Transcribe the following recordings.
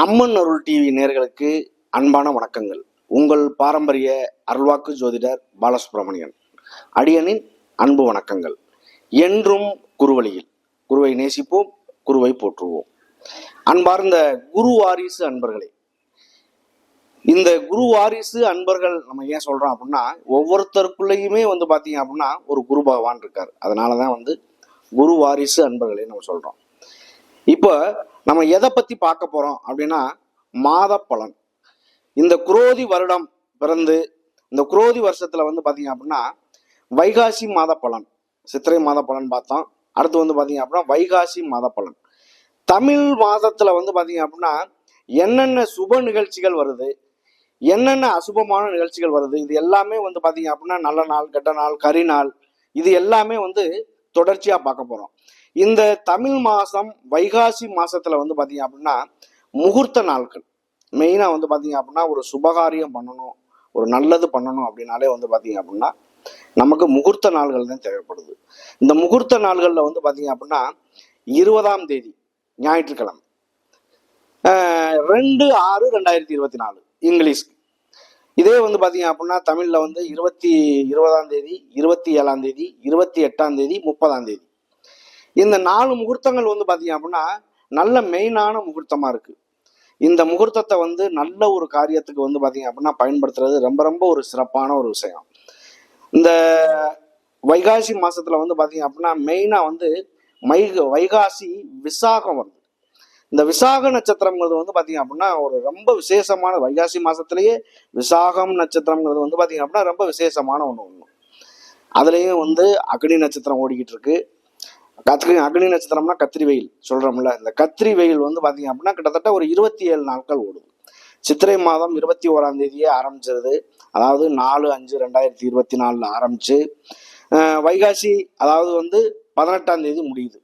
அம்மன் அருள் TV நேர்களுக்கு அன்பான வணக்கங்கள். உங்கள் பாரம்பரிய அருள்வாக்கு ஜோதிடர் பாலசுப்ரமணியன். அடியனின் அன்பு வணக்கங்கள். என்றும் குருவழியில் குருவை நேசிப்போம் குருவை போற்றுவோம். அன்பார்ந்த குரு வாரிசு அன்பர்களே இந்த குரு வாரிசு அன்பர்கள் நம்ம ஏன் சொல்றோம் அப்படின்னா ஒவ்வொருத்தருக்குள்ளேயுமே வந்து பாத்தீங்க அப்படின்னா ஒரு குரு பகவான் இருக்கார். அதனாலதான் வந்து குரு வாரிசு அன்பர்களே நம்ம சொல்றோம். இப்போ நம்ம எதை பத்தி பார்க்க போறோம் அப்படின்னா மாத பலன். இந்த குரோதி வருடம் பிறந்து இந்த குரோதி வருஷத்துல வந்து பாத்தீங்க அப்படின்னா வைகாசி மாத பலன். சித்திரை மாத பலன் பார்த்தோம். அடுத்து வந்து பாத்தீங்க அப்படின்னா வைகாசி மாத பலன். தமிழ் மாதத்துல வந்து பாத்தீங்க அப்படின்னா என்னென்ன சுப நிகழ்ச்சிகள் வருது என்னென்ன அசுபமான நிகழ்ச்சிகள் வருது இது எல்லாமே வந்து பாத்தீங்க அப்படின்னா நல்ல நாள் கெட்ட நாள் கரி நாள் இது எல்லாமே வந்து தொடர்ச்சியா பார்க்க போறோம். இந்த தமிழ் மாசம் வைகாசி மாசத்துல வந்து பாத்தீங்க அப்படின்னா முகூர்த்த நாட்கள் மெயினா வந்து பாத்தீங்க அப்படின்னா ஒரு சுபகாரியம் பண்ணணும் ஒரு நல்லது பண்ணணும் அப்படின்னாலே வந்து பாத்தீங்க அப்படின்னா நமக்கு முகூர்த்த நாள்கள் தான் தேவைப்படுது. இந்த முகூர்த்த நாள்கள்ல வந்து பாத்தீங்க அப்படின்னா இருபதாம் தேதி ஞாயிற்றுக்கிழமை. ரெண்டு ஆறு ரெண்டாயிரத்தி இருபத்தி நாலு இங்கிலீஷ்க்கு. இதே வந்து பாத்தீங்க அப்படின்னா தமிழ்ல வந்து இருபத்தி இருபதாம் தேதி இருபத்தி ஏழாம் தேதி இருபத்தி எட்டாம் தேதி முப்பதாம் தேதி. இந்த நாலு முகூர்த்தங்கள் வந்து பார்த்தீங்க அப்படின்னா நல்ல மெயினான முகூர்த்தமாக இருக்குது இந்த முகூர்த்தத்தை வந்து நல்ல ஒரு காரியத்துக்கு வந்து பார்த்தீங்க அப்படின்னா பயன்படுத்துறது ரொம்ப ரொம்ப ஒரு சிறப்பான ஒரு விஷயம். இந்த வைகாசி மாசத்துல வந்து பார்த்தீங்க அப்படின்னா மெயினாக வந்து மை வைகாசி விசாகம் வருது. இந்த விசாக நட்சத்திரங்கிறது வந்து பார்த்தீங்க அப்படின்னா ஒரு ரொம்ப விசேஷமான வைகாசி மாசத்திலேயே விசாகம் நட்சத்திரங்கிறது வந்து பார்த்தீங்க அப்படின்னா ரொம்ப விசேஷமான ஒன்று ஒன்று அதுலேயும் வந்து அக்னி நட்சத்திரம் ஓடிக்கிட்டு இருக்கு. கத்திரி அக்னி நட்சத்திரம்னா கத்திரி வெயில் சொல்றோம்ல. இந்த கத்திரி வெயில் வந்து பாத்தீங்க அப்படின்னா கிட்டத்தட்ட ஒரு இருபத்தி ஏழு நாட்கள் ஓடும். சித்திரை மாதம் இருபத்தி ஓராம் தேதியே ஆரம்பிச்சிருது. அதாவது நாலு அஞ்சு ரெண்டாயிரத்தி இருபத்தி நாலுல ஆரம்பிச்சு வைகாசி அதாவது வந்து பதினெட்டாம் தேதி முடியுது.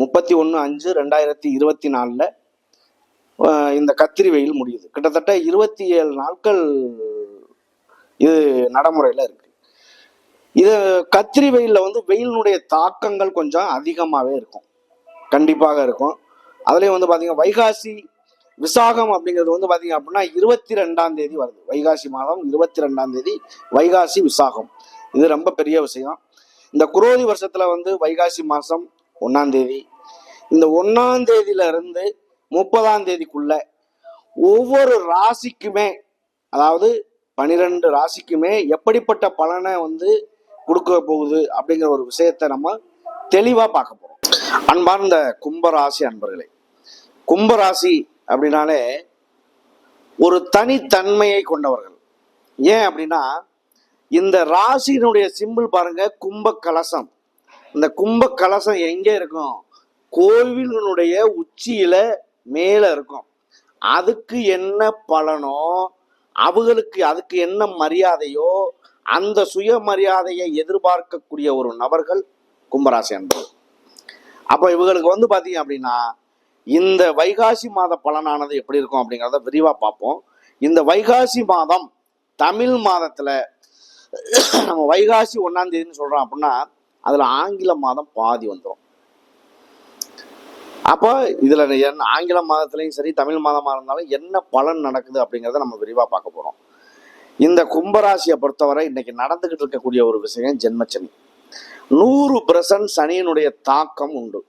முப்பத்தி ஒன்று அஞ்சு ரெண்டாயிரத்தி இருபத்தி நாலில் இந்த கத்திரி வெயில் முடியுது. கிட்டத்தட்ட இருபத்தி ஏழு நாட்கள் இது நடைமுறையில் இருக்கு. இது கத்திரி வெயிலில் வந்து வெயிலினுடைய தாக்கங்கள் கொஞ்சம் அதிகமாகவே இருக்கும். கண்டிப்பாக இருக்கும். அதுலேயும் வந்து பார்த்தீங்கன்னா வைகாசி விசாகம் அப்படிங்கிறது வந்து பார்த்தீங்க அப்படின்னா இருபத்தி ரெண்டாம் தேதி வருது. வைகாசி மாதம் இருபத்தி ரெண்டாம் தேதி வைகாசி விசாகம். இது ரொம்ப பெரிய விஷயம். இந்த குரோதி வருஷத்துல வந்து வைகாசி மாதம் ஒன்னாம் தேதி. இந்த ஒன்றாம் தேதியிலிருந்து முப்பதாம் தேதிக்குள்ள ஒவ்வொரு ராசிக்குமே அதாவது பனிரெண்டு ராசிக்குமே எப்படிப்பட்ட பலனை வந்து கொடுக்க போகுது அப்படிங்கிற ஒரு விஷயத்த நம்ம தெளிவா பார்க்க போகிறோம் அன்பார்ந்த கும்பராசி அன்பர்களே கும்பராசி அப்படின்னாலே ஒரு தனித்தன்மையை கொண்டவர்கள். ஏன் அப்படின்னா இந்த ராசியினுடைய சிம்பிள் பாருங்க கும்ப கலசம் இந்த கும்ப கலசம் எங்க இருக்கும்? கோவிலினுடைய உச்சியில மேல இருக்கும். அதுக்கு என்ன பலனோ அவங்களுக்கு அதுக்கு என்ன மரியாதையோ அந்த சுயமரியாதையை எதிர்பார்க்கக்கூடிய ஒரு நபர்கள் கும்பராசி அன்பர்கள். அப்போ இவங்களுக்கு வந்து பார்த்தீங்க அப்படின்னா இந்த வைகாசி மாத பலனானது எப்படி இருக்கும் அப்படிங்கிறத விரிவாக பார்ப்போம். இந்த வைகாசி மாதம் தமிழ் மாதத்தில் நம்ம வைகாசி ஒன்றாம் தேதினு சொல்கிறோம் அப்படின்னா அதில் ஆங்கில மாதம் பாதி வந்துடும் அப்போ இதில் என்ன ஆங்கில மாதத்துலையும் சரி தமிழ் மாதமாக இருந்தாலும் என்ன பலன் நடக்குது அப்படிங்கிறத நம்ம விரிவாக பார்க்க போகிறோம் இந்த கும்பராசியை பொறுத்தவரை இன்னைக்கு நடந்துகிட்டு இருக்கக்கூடிய ஒரு விஷயம் ஜென்மச்சனி. நூறு பிரசன்ட் சனியினுடைய தாக்கம் உண்டு.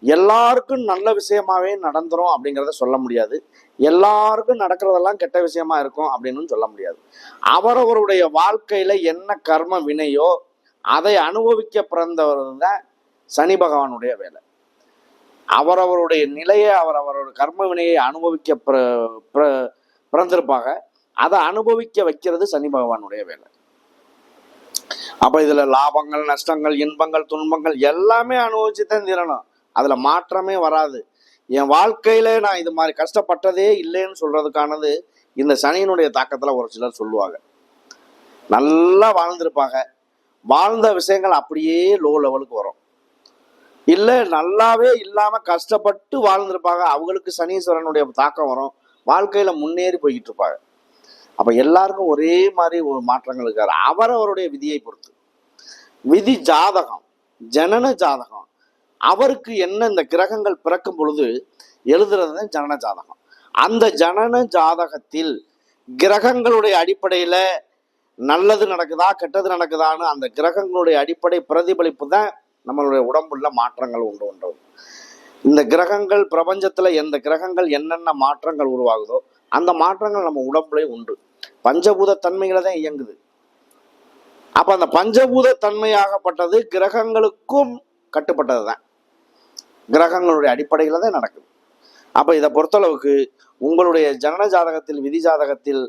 எல்லாருக்கும் நல்ல விஷயமாவே நடந்துரும் அப்படிங்கிறத சொல்ல முடியாது. எல்லாருக்கும் நடக்கிறதெல்லாம் கெட்ட விஷயமா இருக்கும் அப்படின்னு சொல்ல முடியாது. அவரவருடைய வாழ்க்கையில என்ன கர்ம வினையோ அதை அனுபவிக்க பிறந்தவர் தான் சனி பகவானுடைய வேலை. அவரவருடைய நிலையை அவரவரோட கர்ம வினையை அனுபவிக்க பிற- பிற- பிறந்திருப்பாங்க. அதை அனுபவிக்க வைக்கிறது சனி பகவானுடைய வேலை. அப்ப இதுல லாபங்கள் நஷ்டங்கள் இன்பங்கள் துன்பங்கள் எல்லாமே அனுபவிச்சு தான் தீரணும். அதுல மாற்றமே வராது. என் வாழ்க்கையில நான் இது மாதிரி கஷ்டப்பட்டதே இல்லைன்னு சொல்றதுக்கானது இந்த சனியினுடைய தாக்கத்துல ஒரு சிலர் சொல்லுவாங்க. நல்லா வாழ்ந்திருப்பாங்க. வாழ்ந்த விஷயங்கள் அப்படியே லோ லெவலுக்கு வரும். இல்ல நல்லாவே இல்லாம கஷ்டப்பட்டு வாழ்ந்திருப்பாங்க. அவங்களுக்கு சனீஸ்வரனுடைய தாக்கம் வரும். வாழ்க்கையில முன்னேறி போய்கிட்டு இருப்பாங்க. அப்ப எல்லாருக்கும் ஒரே மாதிரி ஒரு மாற்றங்கள் இருக்காரு அவருடைய விதியை பொறுத்து. விதி ஜாதகம் ஜனன ஜாதகம். அவருக்கு என்ன இந்த கிரகங்கள் பிறக்கும் பொழுது எழுதுறது தான் ஜனன ஜாதகம். அந்த ஜனன ஜாதகத்தில் கிரகங்களுடைய அடிப்படையில நல்லது நடக்குதா கெட்டது நடக்குதான்னு அந்த கிரகங்களுடைய அடிப்படை பிரதிபலிப்பு தான் நம்மளுடைய உடம்புல மாற்றங்கள் உண்டு உண்டு. இந்த கிரகங்கள் பிரபஞ்சத்துல எந்த கிரகங்கள் என்னென்ன மாற்றங்கள் உருவாகுதோ அந்த மாற்றங்கள் நம்ம உடம்புலே உண்டு. பஞ்சபூத தன்மைகளை தான் இயங்குது. அப்ப அந்த பஞ்சபூத தன்மையாகப்பட்டது கிரகங்களுக்கும் கட்டுப்பட்டது தான் கிரகங்களுடைய அடிப்படையில தான் நடக்குது. அப்ப இதை பொறுத்தளவுக்கு உங்களுடைய ஜனன ஜாதகத்தில் விதி ஜாதகத்தில்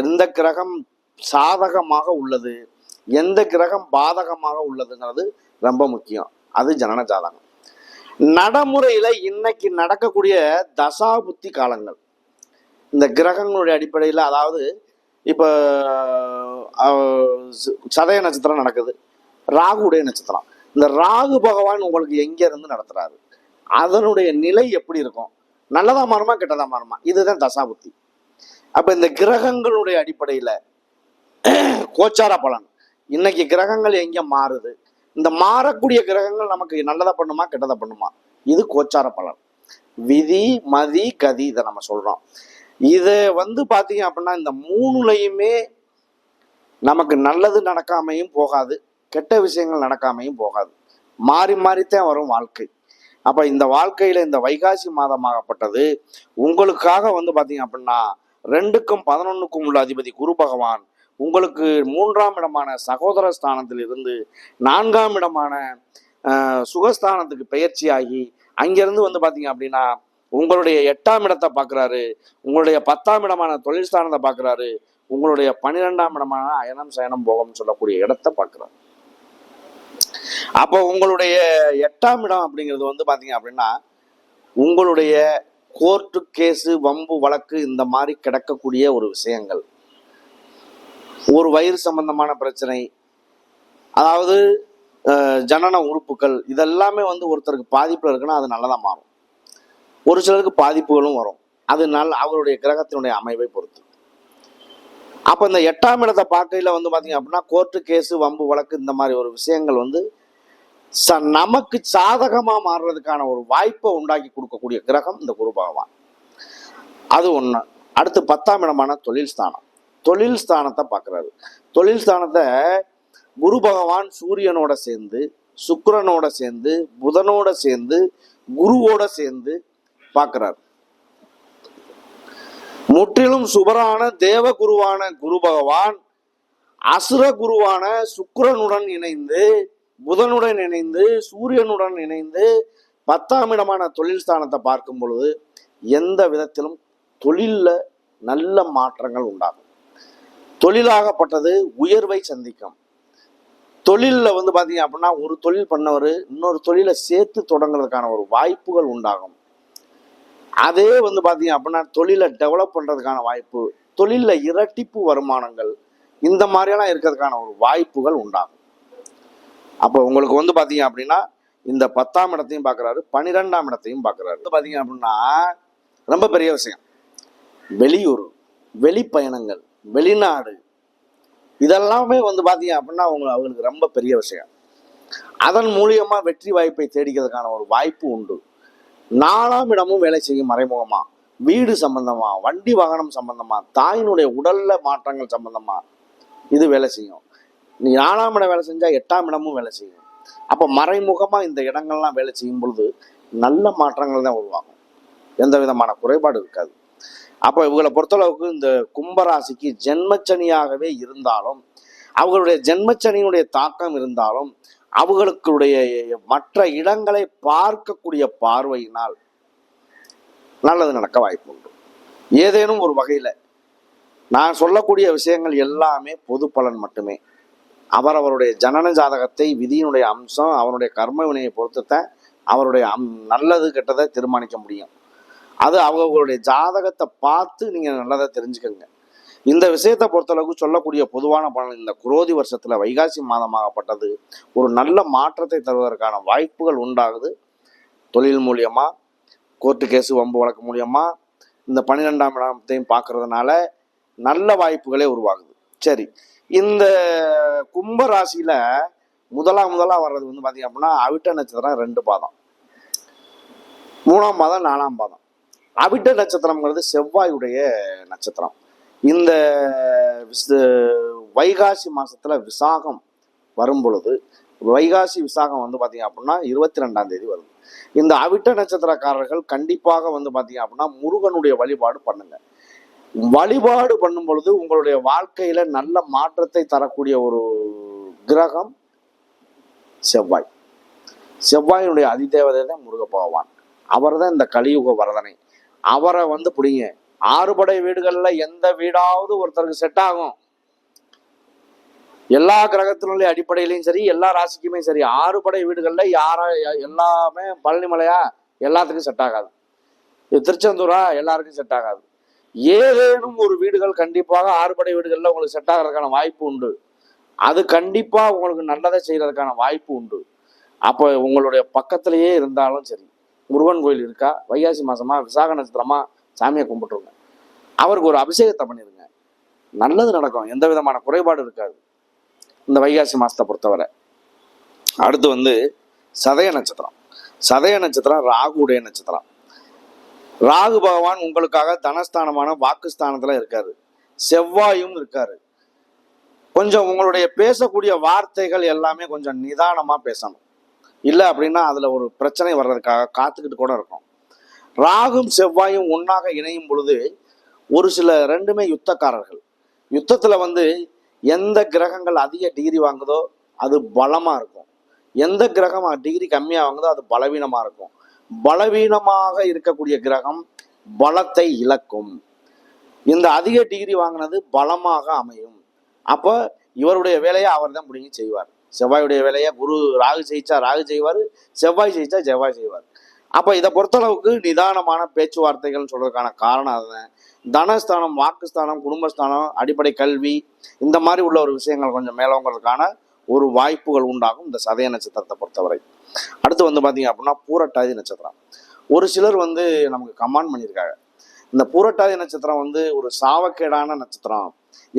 எந்த கிரகம் சாதகமாக உள்ளது எந்த கிரகம் பாதகமாக உள்ளதுங்கிறது ரொம்ப முக்கியம். அது ஜனன ஜாதகம். நடைமுறையில இன்னைக்கு நடக்கக்கூடிய தசா புத்தி காலங்கள். இந்த கிரகங்களுடைய அடிப்படையில் அதாவது இப்போ சதய நட்சத்திரம் நடக்குது. ராகுடைய நட்சத்திரம். இந்த ராகு பகவான் உங்களுக்கு எங்கேருந்து நடத்துறாரு? அதனுடைய நிலை எப்படி இருக்கும்? நல்லதா மாறுமா கெட்டதா மாறுமா? இதுதான் தசாபுத்தி அப்ப இந்த கிரகங்களுடைய அடிப்படையில கோச்சார பலன். இன்னைக்கு கிரகங்கள் எங்கே மாறுது? இந்த மாறக்கூடிய கிரகங்கள் நமக்கு நல்லதா பண்ணுமா கெட்டதை பண்ணுமா? இது கோச்சார பலன். விதி மதி கதி இதை நம்ம சொல்றோம். இதை வந்து பார்த்தீங்க அப்படின்னா இந்த மூணுலையுமே நமக்கு நல்லது நடக்காமையும் போகாது கெட்ட விஷயங்கள் நடக்காமையும் போகாது. மாறி மாறித்தான் வரும் வாழ்க்கை. அப்போ இந்த வாழ்க்கையில் இந்த வைகாசி மாதமாகப்பட்டது உங்களுக்காக வந்து பார்த்தீங்க அப்படின்னா ரெண்டுக்கும் பதினொன்றுக்கும் உள்ள அதிபதி குரு பகவான் உங்களுக்கு மூன்றாம் இடமான சகோதர ஸ்தானத்தில் இருந்து நான்காம் இடமான அஹ், சுகஸ்தானத்துக்கு பெயர்ச்சியாகி அங்கிருந்து வந்து பார்த்தீங்க அப்படின்னா உங்களுடைய எட்டாம் இடத்தை பார்க்குறாரு. உங்களுடைய பத்தாம் இடமான தொழில் ஸ்தானத்தை பார்க்குறாரு. உங்களுடைய பன்னிரெண்டாம் இடமான அயனம் சயனம் போகம்னு சொல்லக்கூடிய இடத்தை பார்க்குறாரு. அப்போ உங்களுடைய எட்டாம் இடம் அப்படிங்கிறது வந்து பார்த்தீங்க அப்படின்னா உங்களுடைய கோர்ட்டு கேஸு வம்பு வழக்கு இந்த மாதிரி கிடக்கக்கூடிய ஒரு விஷயங்கள். ஒரு வயிறு சம்பந்தமான பிரச்சனை அதாவது ஜனன உறுப்புகள் இதெல்லாமே வந்து ஒருத்தருக்கு பாதிப்பில் இருக்குன்னா அது நல்லதாக மாறும். ஒரு சிலருக்கு பாதிப்புகளும் வரும். அது அவருடைய கிரகத்தினுடைய அமைவை பொறுத்து. அப்போ இந்த எட்டாம் இடத்தை பார்க்கையில் வந்து பார்த்தீங்க அப்படின்னா கோர்ட்டு கேஸு வம்பு வழக்கு இந்த மாதிரி ஒரு விஷயங்கள் வந்து ச நமக்கு சாதகமாக மாறுறதுக்கான ஒரு வாய்ப்பை உண்டாக்கி கொடுக்கக்கூடிய கிரகம் இந்த குரு பகவான். அது ஒன்று அடுத்து பத்தாம் இடமான தொழில் ஸ்தானம். தொழில் ஸ்தானத்தை பார்க்குறாரு. தொழில் ஸ்தானத்தை குரு பகவான் சூரியனோட சேர்ந்து சுக்கரனோட சேர்ந்து புதனோட சேர்ந்து குருவோட சேர்ந்து பார்க்கிறார். முற்றிலும் சுபரான தேவ குருவான குரு பகவான் அசுர குருவான சுக்கரனுடன் இணைந்து புதனுடன் இணைந்து சூரியனுடன் இணைந்து பத்தாம் இடமான தொழில் ஸ்தானத்தை பார்க்கும் பொழுது எந்த விதத்திலும் தொழில்ல நல்ல மாற்றங்கள் உண்டாகும். தொழிலாகப்பட்டது உயர்வை சந்திக்கும். தொழிலில் வந்து பார்த்தீங்க அப்படின்னா ஒரு தொழில் பண்ணவர் இன்னொரு தொழிலை சேர்த்து தொடங்குறதுக்கான ஒரு வாய்ப்புகள் உண்டாகும். அதே வந்து பார்த்தீங்க அப்படின்னா தொழிலை டெவலப் பண்ணுறதுக்கான வாய்ப்பு தொழிலில் இரட்டிப்பு வருமானங்கள் இந்த மாதிரியெல்லாம் இருக்கிறதுக்கான ஒரு வாய்ப்புகள் உண்டாகும். அப்போ உங்களுக்கு வந்து பார்த்தீங்க அப்படின்னா இந்த பத்தாம் இடத்தையும் பார்க்குறாரு பன்னிரெண்டாம் இடத்தையும் பார்க்குறாரு வந்து பார்த்தீங்க அப்படின்னா ரொம்ப பெரிய விஷயம். வெளியூர் வெளிப்பயணங்கள் வெளிநாடு இதெல்லாமே வந்து பார்த்தீங்க அப்படின்னா அவங்க அவங்களுக்கு ரொம்ப பெரிய விஷயம். அதன் மூலியமாக வெற்றி வாய்ப்பை தேடிக்கிறதுக்கான ஒரு வாய்ப்பு உண்டு. நாலாம் இடமும் வேலை செய்யும் மறைமுகமா? வீடு சம்பந்தமா? வண்டி வாகனம் சம்பந்தமா? தாயினுடைய உடல்ல மாற்றங்கள் சம்பந்தமா? இது வேலை செய்யும். நீ நாலாம் இடம் வேலை செஞ்சா எட்டாம் இடமும் வேலை செய்யும். அப்ப மறைமுகமா இந்த இடங்கள்லாம் வேலை செய்யும் பொழுது நல்ல மாற்றங்கள் தான் உருவாகும். எந்த விதமான குறைபாடு இருக்காது. அப்போ இவங்களை பொறுத்தளவுக்கு இந்த கும்பராசிக்கு ஜென்மச்சனியாகவே இருந்தாலும் அவர்களுடைய ஜென்மச்சனியினுடைய தாக்கம் இருந்தாலும் அவர்களுடைய மற்ற இடங்களை பார்க்கக்கூடிய பார்வையினால் நல்லது நடக்க வாய்ப்பு உண்டு. ஏதேனும் ஒரு வகையில் நான் சொல்லக்கூடிய விஷயங்கள் எல்லாமே பொது பலன் மட்டுமே. அவரவருடைய ஜனன ஜாதகத்தை விதியினுடைய அம்சம் அவருடைய கர்ம வினையை பொறுத்துத்தான் அவருடைய அம் நல்லது கெட்டதை தீர்மானிக்க முடியும். அது அவங்களுடைய ஜாதகத்தை பார்த்து நீங்கள் நல்லதை தெரிஞ்சுக்கோங்க. இந்த விஷயத்தை பொறுத்தளவுக்கு சொல்லக்கூடிய பொதுவான பலன் இந்த குரோதி வருஷத்துல வைகாசி மாதமாகப்பட்டது. ஒரு நல்ல மாற்றத்தை தருவதற்கான வாய்ப்புகள் உண்டாகுது. தொழில் மூலியமா கோர்ட்டு கேஸு வம்பு வழக்கு மூலியமா இந்த பன்னிரெண்டாம் இடத்தையும் பார்க்கறதுனால நல்ல வாய்ப்புகளே உருவாகுது. சரி இந்த கும்ப ராசியில் முதலா முதலா வர்றது வந்து பாத்தீங்க அப்படின்னா அவிட்ட நட்சத்திரம் ரெண்டு பாதம். மூணாம் பாதம் நாலாம் பாதம். அவிட்ட நட்சத்திரம்ங்கிறது செவ்வாயுடைய நட்சத்திரம். இந்த விஸ்- வைகாசி மாசத்துல விசாகம் வரும் பொழுது வைகாசி விசாகம் வந்து பாத்தீங்க அப்படின்னா இருபத்தி ரெண்டாம் தேதி வருது இந்த அவிட்ட நட்சத்திரக்காரர்கள் கண்டிப்பாக வந்து பாத்தீங்க அப்படின்னா முருகனுடைய வழிபாடு பண்ணுங்க. வழிபாடு பண்ணும் பொழுது உங்களுடைய வாழ்க்கையில நல்ல மாற்றத்தை தரக்கூடிய ஒரு கிரகம் செவ்வாய். செவ்வாயினுடைய அதிதேவதை தான் முருக பகவான். அவர் தான் இந்த கலியுக வரதனை. அவரை வந்து பிடிங்க. ஆறுபடை வீடுகள்ல எந்த வீடாவது ஒருத்தருக்கு செட் ஆகும். எல்லா கிரகத்தினுடைய அடிப்படையிலையும் சரி எல்லா ராசிக்குமே சரி ஆறுபடை வீடுகள்ல யாரா எல்லாமே பழனிமலையா எல்லாத்துக்கும் செட் ஆகாது. இது திருச்செந்தூரா எல்லாருக்கும் செட் ஆகாது. ஏதேனும் ஒரு வீடுகள் கண்டிப்பாக ஆறுபடை வீடுகள்ல உங்களுக்கு செட் ஆகிறதுக்கான வாய்ப்பு உண்டு. அது கண்டிப்பா உங்களுக்கு நல்லதை செய்யறதுக்கான வாய்ப்பு உண்டு. அப்போ உங்களுடைய பக்கத்திலேயே இருந்தாலும் சரி முருகன் கோயில் இருக்கா வைகாசி மாசமா விசாக நட்சத்திரமா சாமியை கும்பிட்டுருங்க. அவருக்கு ஒரு அபிஷேகத்தை பண்ணிடுங்க நல்லது நடக்கும். எந்த விதமான குறைபாடு இருக்காது. இந்த வைகாசி மாதத்தை பொறுத்தவரை. அடுத்து வந்து சதய நட்சத்திரம். சதய நட்சத்திரம் ராகுடைய நட்சத்திரம். ராகு பகவான் உங்களுக்காக தனஸ்தானமான வாக்குஸ்தானத்தில் இருக்காரு. செவ்வாயும் இருக்காரு. கொஞ்சம் உங்களுடைய பேசக்கூடிய வார்த்தைகள் எல்லாமே கொஞ்சம் நிதானமாக பேசணும். இல்லை அப்படின்னா அதில் ஒரு பிரச்சனை வர்றதுக்காக காத்துக்கிட்டு கூட இருக்கும் ராகும் செவ்வாயும் ஒன்றாக இணையும் பொழுது ஒரு சில ரெண்டுமே யுத்தக்காரர்கள். யுத்தத்துல வந்து எந்த கிரகங்கள் அதிக டிகிரி வாங்குதோ அது பலமா இருக்கும். எந்த கிரகம் டிகிரி கம்மியா வாங்குதோ அது பலவீனமா இருக்கும். பலவீனமாக இருக்கக்கூடிய கிரகம் பலத்தை இழக்கும். இந்த அதிக டிகிரி வாங்கினது பலமாக அமையும். அப்போ இவருடைய வேலையை அவர் தான் முடிஞ்சு செய்வார். செவ்வாயுடைய வேலையை குரு ராகு ஜெயிச்சா ராகு செய்வார் செவ்வாய் ஜெயிச்சா செவ்வாய் செய்வார். அப்போ இதை பொறுத்தளவுக்கு நிதானமான பேச்சுவார்த்தைகள் சொல்றதுக்கான காரணம் அதுதான். தனஸ்தானம் வாக்குஸ்தானம் குடும்பஸ்தானம் அடிப்படை கல்வி இந்த மாதிரி உள்ள ஒரு விஷயங்கள் கொஞ்சம் மேலோங்கிறதுக்கான ஒரு வாய்ப்புகள் உண்டாகும் இந்த சதய நட்சத்திரத்தை பொறுத்தவரை. அடுத்து வந்து பார்த்தீங்க அப்படின்னா பூரட்டாதி நட்சத்திரம். ஒரு சிலர் வந்து நமக்கு கமாண்ட் பண்ணியிருக்காங்க இந்த பூரட்டாதி நட்சத்திரம் வந்து ஒரு சாவக்கேடான நட்சத்திரம்.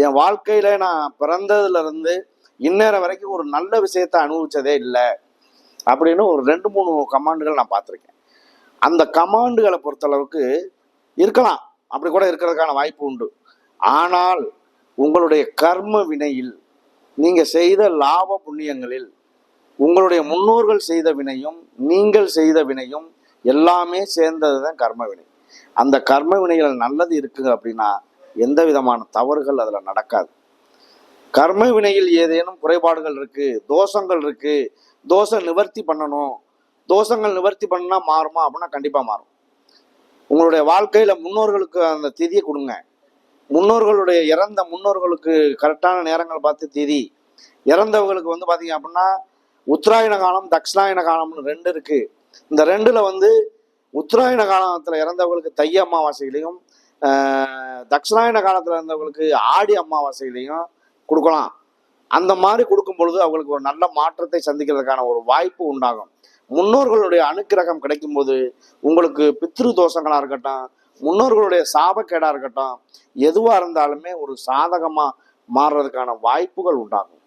என் வாழ்க்கையில நான் பிறந்ததுலேருந்து இந்நேரம் வரைக்கும் ஒரு நல்ல விஷயத்தை அனுபவிச்சதே இல்லை. அப்படின்னு ஒரு ரெண்டு மூணு கமாண்டுகள் நான் பார்த்துருக்கேன். அந்த கமாண்டுகளை பொறுத்தளவுக்கு இருக்கலாம். அப்படி கூட இருக்கிறதுக்கான வாய்ப்பு உண்டு. ஆனால் உங்களுடைய கர்ம வினையில் நீங்கள் செய்த லாப புண்ணியங்களில் உங்களுடைய முன்னோர்கள் செய்த வினையும் நீங்கள் செய்த வினையும் எல்லாமே சேர்ந்தது தான் கர்ம வினை. அந்த கர்ம வினைகள் நல்லது இருக்குது அப்படின்னா எந்த விதமான தவறுகள் அதில் நடக்காது. கர்ம வினையில் ஏதேனும் குறைபாடுகள் இருக்குது தோஷங்கள் இருக்குது தோஷ நிவர்த்தி பண்ணணும் தோஷங்கள் நிவர்த்தி பண்ணா மாறுமா அப்படின்னா கண்டிப்பா மாறும். உங்களுடைய வாழ்க்கையில முன்னோர்களுக்கு அந்த திதியை கொடுங்க. முன்னோர்களுடைய இறந்த முன்னோர்களுக்கு கரெக்டான நேரங்கள் பார்த்து திதி. இறந்தவங்களுக்கு வந்து பாத்தீங்க அப்படின்னா உத்தராயண காலம் தட்சிணாயன காலம்னு ரெண்டு இருக்கு. இந்த ரெண்டுல வந்து உத்தராயண காலத்துல இறந்தவங்களுக்கு தை அமாவாசையிலையும் ஆஹ், தட்சிணாயன காலத்துல இருந்தவங்களுக்கு ஆடி அமாவாசையிலையும் கொடுக்கலாம். அந்த மாதிரி கொடுக்கும் பொழுது அவங்களுக்கு ஒரு நல்ல மாற்றத்தை சந்திக்கிறதுக்கான ஒரு வாய்ப்பு உண்டாகும். முன்னோர்களுடைய அனுக்கிரகம் கிடைக்கும் போது உங்களுக்கு பித்ரு தோஷங்களா இருக்கட்டும் முன்னோர்களுடைய சாபக்கேடா இருக்கட்டும் எதுவா இருந்தாலுமே ஒரு சாதகமா மாறுறதுக்கான வாய்ப்புகள் உண்டாகும்.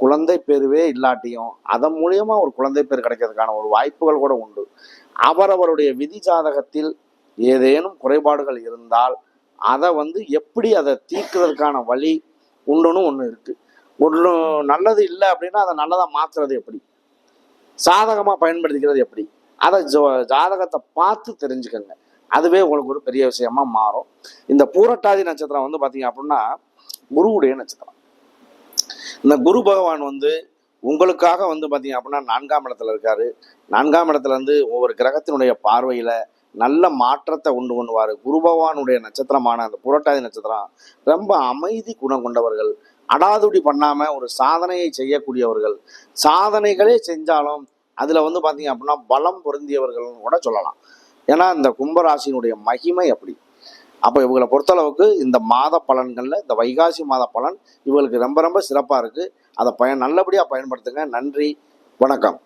குழந்தை பேருவே இல்லாட்டியும் அதன் மூலியமா ஒரு குழந்தை பேர் கிடைக்கிறதுக்கான ஒரு வாய்ப்புகள் கூட உண்டு. அவரவருடைய விதி ஜாதகத்தில் ஏதேனும் குறைபாடுகள் இருந்தால் அதை வந்து எப்படி அதை தீர்க்கிறதுக்கான வழி உண்டுன்னு ஒன்று இருக்கு. ஒன்று நல்லது இல்லை அப்படின்னா அதை நல்லதாக மாற்றுறது எப்படி? சாதகமாக பயன்படுத்திக்கிறது எப்படி? அதை ஜோ- ஜாதகத்தை பார்த்து தெரிஞ்சுக்கங்க. அதுவே உங்களுக்கு ஒரு பெரிய விஷயமா மாறும். இந்த பூரட்டாதி நட்சத்திரம் வந்து பார்த்தீங்க அப்படின்னா குருவுடைய நட்சத்திரம். இந்த குரு பகவான் வந்து உங்களுக்காக வந்து பார்த்தீங்க அப்படின்னா நான்காம் இடத்துல இருக்காரு. நான்காம் இடத்துல இருந்து ஒவ்வொரு கிரகத்தினுடைய பார்வையில நல்ல மாற்றத்தை உண்டு பண்ணுவார். குரு பகவானுடைய நட்சத்திரமான அந்த புரட்டாதி நட்சத்திரம் ரொம்ப அமைதி குணம் கொண்டவர்கள். அடாதுடி பண்ணாம ஒரு சாதனையை செய்யக்கூடியவர்கள். சாதனைகளே செஞ்சாலும் அதுல வந்து பார்த்தீங்க அப்படின்னா பலம் பொருந்தியவர்கள்னு கூட சொல்லலாம். ஏன்னா இந்த கும்பராசினுடைய மகிமை அப்படி. அப்போ இவங்களை பொறுத்தளவுக்கு இந்த மாத பலன்களில் இந்த வைகாசி மாத பலன் இவங்களுக்கு ரொம்ப ரொம்ப சிறப்பாக இருக்குது அதை பயன் நல்லபடியாக பயன்படுத்துங்க. நன்றி. வணக்கம்.